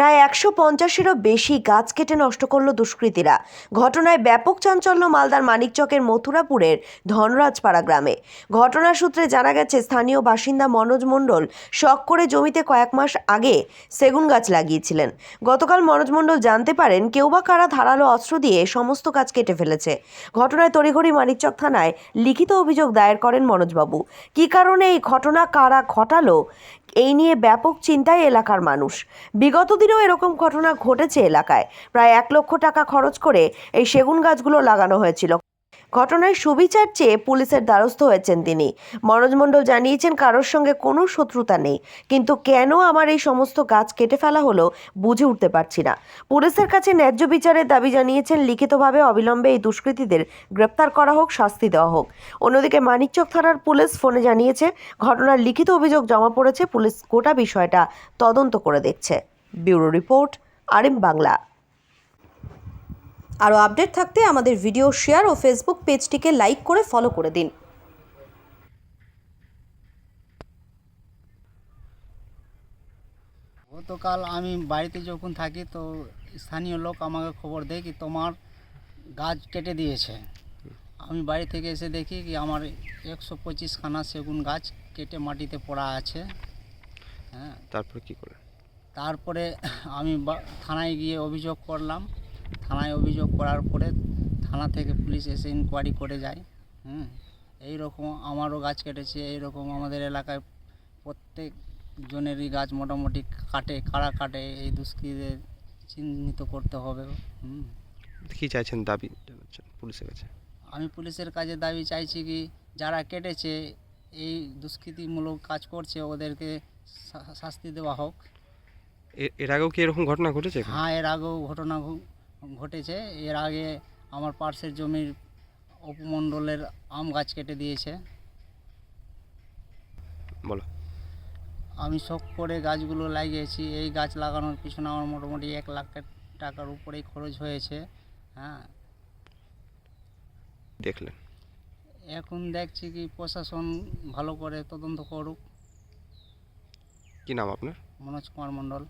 প্রায় একশো পঞ্চাশেরও বেশি গাছ কেটে নষ্ট করল দুষ্কৃতীরা। ঘটনায় ব্যাপক চাঞ্চল্য মালদার মানিকচকের মথুরাপুরের ধনরাজপাড়া গ্রামে। ঘটনার সূত্রে জানা গেছে, স্থানীয় বাসিন্দা মনোজ মণ্ডল শখ করে জমিতে কয়েক মাস আগে সেগুন গাছ লাগিয়েছিলেন। গতকাল মনোজ মণ্ডল জানতে পারেন, কেউ বা কারা ধারালো অস্ত্র দিয়ে সমস্ত গাছ কেটে ফেলেছে। ঘটনায় তড়িঘড়ি মানিকচক থানায় লিখিত অভিযোগ দায়ের করেন মনোজবাবু। কি কারণে এই ঘটনা, কারা ঘটালো, এই নিয়ে ব্যাপক চিন্তায় এলাকার মানুষ। বিগত দিনেও এরকম ঘটনা ঘটেছে এলাকায়। প্রায় এক লক্ষ টাকা খরচ করে এই সেগুন গাছগুলো লাগানো হয়েছিল। ঘটনায় সুবিচার চেয়ে পুলিশের দ্বারস্থ হয়েছেন তিনি। মনোজ মণ্ডল জানিয়েছেন, কারোর সঙ্গে কোনো শত্রুতা নেই। কিন্তু কেন আমার এই সমস্ত গাছ কেটে ফেলা হলো বুঝে উঠতে পারছি না। পুলিশের কাছে ন্যায্য বিচারের দাবি জানিয়েছেন, লিখিতভাবে অবিলম্বে এই দুষ্কৃতীদের গ্রেপ্তার করা হোক, শাস্তি দেওয়া হোক। অন্যদিকে মানিকচক থানার পুলিশ ফোনে জানিয়েছে, ঘটনার লিখিত অভিযোগ জমা পড়েছে। পুলিশ গোটা বিষয়টা তদন্ত করে দেখছে। Bureau report Arim Bangla. আরও আপডেট থাকতে আমাদের ভিডিও শেয়ার ও ফেসবুক পেজটিকে লাইক করে ফলো করে দিন। গতকাল আমি বাড়িতে যখন থাকি তো স্থানীয় লোক আমাকে খবর দেয় কি তোমার গাছ কেটে দিয়েছে। আমি বাড়ি থেকে এসে দেখি কি আমার একশো পঁচিশ খানা সেগুন গাছ কেটে মাটিতে পড়া আছে। হ্যাঁ। তারপর কি করে তারপরে আমি বা- থানায় গিয়ে অভিযোগ করলাম। থানায় অভিযোগ করার পরে থানা থেকে পুলিশ এসে ইনকোয়ারি করে যায়। হুম এই রকম আমারও গাছ কেটেছে এই রকম আমাদের এলাকায় প্রত্যেক জনেরই গাছ মোটামুটি কাটে কারা কাটে এই দুষ্কৃতীদের চিহ্নিত করতে হবে। হুম। কি চাইছেন দাবি পুলিশের কাছে? আমি পুলিশের কাছে দাবি চাইছি কি যারা কেটেছে এই দুষ্কৃতিমূলক কাজ করছে ওদেরকে শাস্তি দেওয়া হোক। এর আগেও কি এরকম ঘটনা ঘটেছে হ্যাঁ এর আগেও ঘটনা ঘটেছে। এর আগে আমার পার্শ্বের জমির উপমণ্ডলের আম গাছ কেটে দিয়েছে। বলো। আমি শখ করে গাছগুলো লাগিয়েছি। এই গাছ লাগানোর পিছনে আমার মোটামুটি এক লাখ টাকার উপরেই খরচ হয়েছে। হ্যাঁ। দেখলেন? এখন দেখছি কি প্রশাসন ভালো করে তদন্ত করুক। কি নাম আপনার? মনোজ কুমার মণ্ডল।